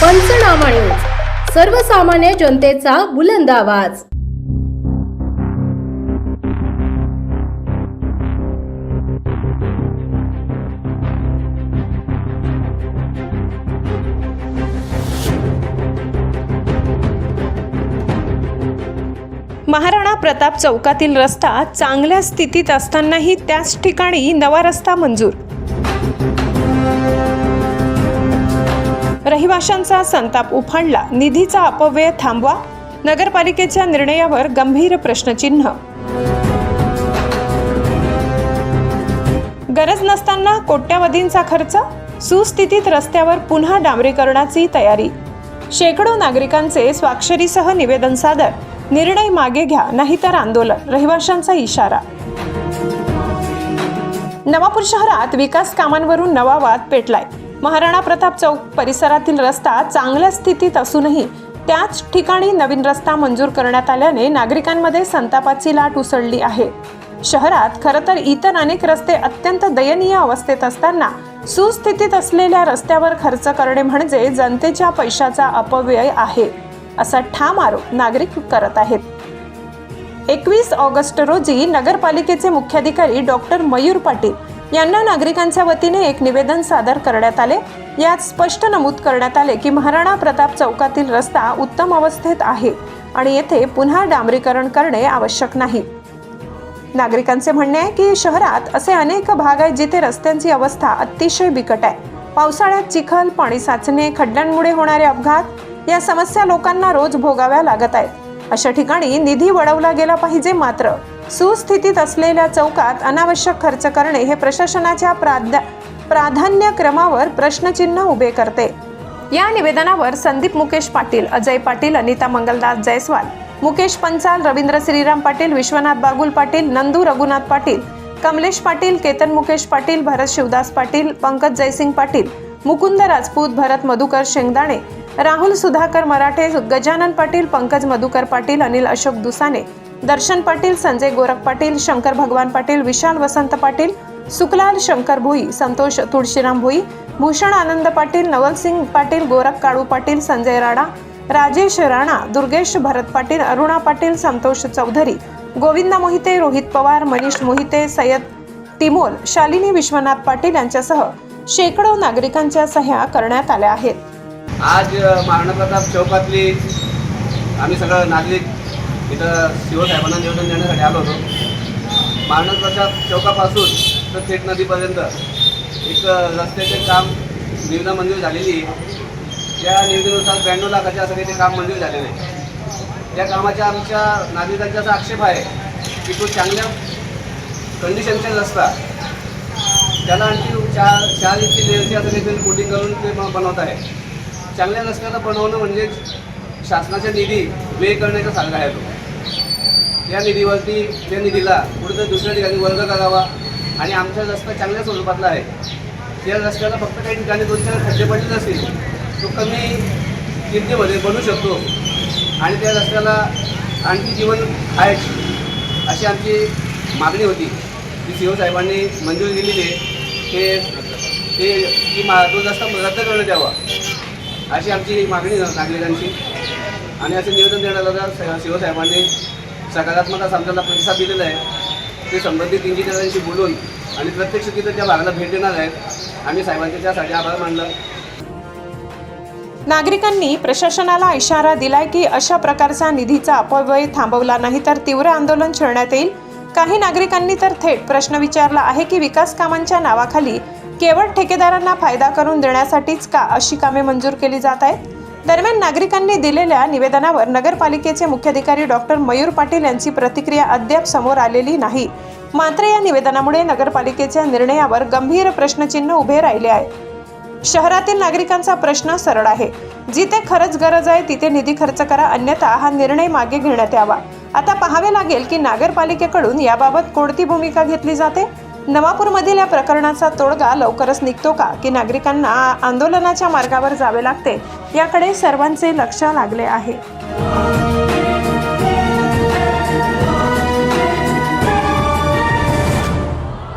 पंचनामा न्यूज सर्वसामान्य जनतेचा बुलंद आवाज. महाराणा प्रताप चौकातील रस्ता चांगल्या स्थितीत असतानाही त्याच ठिकाणी नवा रस्ता मंजूर. रहिवाशांचा संताप उफाळला निधीचा अपव्यय थांबवा नगरपालिकेच्या निर्णयावर गंभीर प्रश्नचिन्ह. गरज नसताना कोट्यावधींचा खर्च सुस्थितीत रस्त्यावर पुन्हा डांबरीकरणाची तयारी. शेकडो नागरिकांचे स्वाक्षरीसह निवेदन सादर निर्णय मागे घ्या नाहीतर आंदोलन रहिवाशांचा इशारा. नवापूर शहरात विकास कामांवरून नवा वाद पेटलाय. महाराणा प्रताप चौक परिसरातील रस्ता चांगल्या स्थितीत असूनही त्याच ठिकाणी नवीन रस्ता मंजूर करण्यात आल्याने नागरिकांमध्ये संतापाची लाट उसळली आहे. शहरात खरं तर इतर अनेक रस्ते अत्यंत दयनीय अवस्थेत असताना सुस्थितीत असलेल्या रस्त्यावर खर्च करणे म्हणजे जनतेच्या पैशाचा अपव्यय आहे असा ठाम आरोप नागरिक करत आहेत. एकवीस ऑगस्ट रोजी नगरपालिकेचे मुख्याधिकारी डॉक्टर मयूर पाटील यांना नागरिकांच्या वतीने एक निवेदन सादर करण्यात आले. यात स्पष्ट नमूद करण्यात आले की महाराणा प्रताप चौकातील रस्ता उत्तम अवस्थेत आहे आणि येथे पुन्हा डांबरीकरण करणे आवश्यक नाही. नागरिकांचे म्हणणे आहे की शहरात असे अनेक भाग आहेत जिथे रस्त्यांची अवस्था अतिशय बिकट आहे. पावसाळ्यात चिखल पाणी साचणे खड्ड्यांमुळे होणारे अपघात या समस्या लोकांना रोज भोगाव्या लागत आहेत. अशा ठिकाणी निधी वळवला गेला पाहिजे मात्र सुस्थितीत असलेल्या चौकात अनावश्यक खर्च करणे हे प्रशासनाच्या प्राध्या प्राधान्यक्रमावर प्रश्नचिन्ह उभे करते. या निवेदनावर संदीप मुकेश पाटील अजय पाटील अनिता मंगलदास जयस्वाल मुकेश पंचाल रवींद्र श्रीराम पाटील विश्वनाथ बागुल पाटील नंदू रघुनाथ पाटील कमलेश पाटील केतन मुकेश पाटील भरत शिवदास पाटील पंकज जयसिंग पाटील मुकुंद राजपूत भरत मधुकर शेंगदाणे राहुल सुधाकर मराठे गजानन पाटील पंकज मधुकर पाटील अनिल अशोक दुसाने दर्शन पाटील संजय गोरख पाटील शंकर भगवान पाटील विशाल वसंत पाटील सुकलाल शंकर भोई संतोष तुळशीराम भोई भूषण आनंद पाटील नवलसिंग पाटील गोरख काळू पाटील संजय राणा राजेश राणा दुर्गेश भरत पाटील अरुणा पाटील संतोष चौधरी गोविंद मोहिते रोहित पवार मनीष मोहिते सय्यद तिमोल शालिनी विश्वनाथ पाटील यांच्यासह शेकडो नागरिकांच्या सह्या करण्यात आल्या आहेत. आज महाराणा प्रताप चौकातली आम्ही सगळं नागरिक इथं शिवसाहेबांना निवेदन देण्यासाठी आलो होतो. महाराणा चौकापासून तर थेट नदीपर्यंत एक रस्त्याचे काम निविदा मंजूर झालेली त्या निविदेनुसार ब्याण्णव लाखाचे असं काही ते काम मंजूर झालेलं आहे. त्या कामाच्या आमच्या नागरिकांचा असा आक्षेप आहे की तो चांगल्या कंडिशनचा रस्ता त्याला आणखी चार चार इंची लेअरची असं काहीतरी कोटिंग करून ते बनवत आहे. चांगल्या रस्त्याला बनवणं म्हणजे शासनाचा निधी व्यय करण्याचा सारखा आहे तो. या निधीवरती त्या निधीला कुठेतरी दुसऱ्या ठिकाणी वर्ग करावा आणि आमचा रस्ता चांगल्या स्वरूपातला आहे. त्या रस्त्याला फक्त काही ठिकाणी दोन चार खड्डे पडले असतील तो कमी किमतीमध्ये बनू शकतो. आणि त्या रस्त्याला आणखी जीवन आहे अशी आमची मागणी होती. ती सी साहेबांनी मंजुरी दिलेली आहे ते ते की मा तो रस्ता रद्द करण्यात यावा अशी आमची मागणी नागरिकांची आणि असं निवेदन देण्यात आलं शिवसाहेबांनी सकारात्मक असा आमच्याला प्रतिसाद दिलेला आहे. ते संबंधित इंजिनियरांशी बोलून आणि प्रत्यक्ष तिथं त्या भागाला भेट देणार आहेत. आम्ही साहेबांचे त्यासाठी आभार मानलं. नागरिकांनी प्रशासनाला इशारा दिलाय की अशा प्रकारचा निधीचा अपव्यय थांबवला नाही तर तीव्र आंदोलन छेडण्यात येईल. काही नागरिकांनी तर थेट प्रश्न विचारला आहे की विकास कामांच्या नावाखाली केवळ ठेकेदारांना फायदा करून देण्यासाठीच का अशी कामे मंजूर केली जात आहेत? दरम्यान नागरिकांनी दिलेल्या निवेदनावर नगरपालिकेचे मुख्याधिकारी डॉक्टर मयूर पाटील यांची प्रतिक्रिया अद्याप समोर आलेली नाही. मात्र या निवेदनामुळे नगरपालिकेच्या निर्णयावर गंभीर प्रश्नचिन्ह उभे राहिले आहे. शहरातील नागरिकांचा प्रश्न सरळ आहे. जिथे खरंच गरज आहे तिथे निधी खर्च करा अन्यथा हा निर्णय मागे घेण्यात यावा. आता पाहावे लागेल की नगरपालिकेकडून याबाबत कोणती भूमिका घेतली जाते? नवापूरमधील या प्रकरणाचा तोडगा लवकरच निघतो का? की नागरिकांना आंदोलनाच्या मार्गावर जावे लागते? याकडे सर्वांचे लक्ष लागले आहे.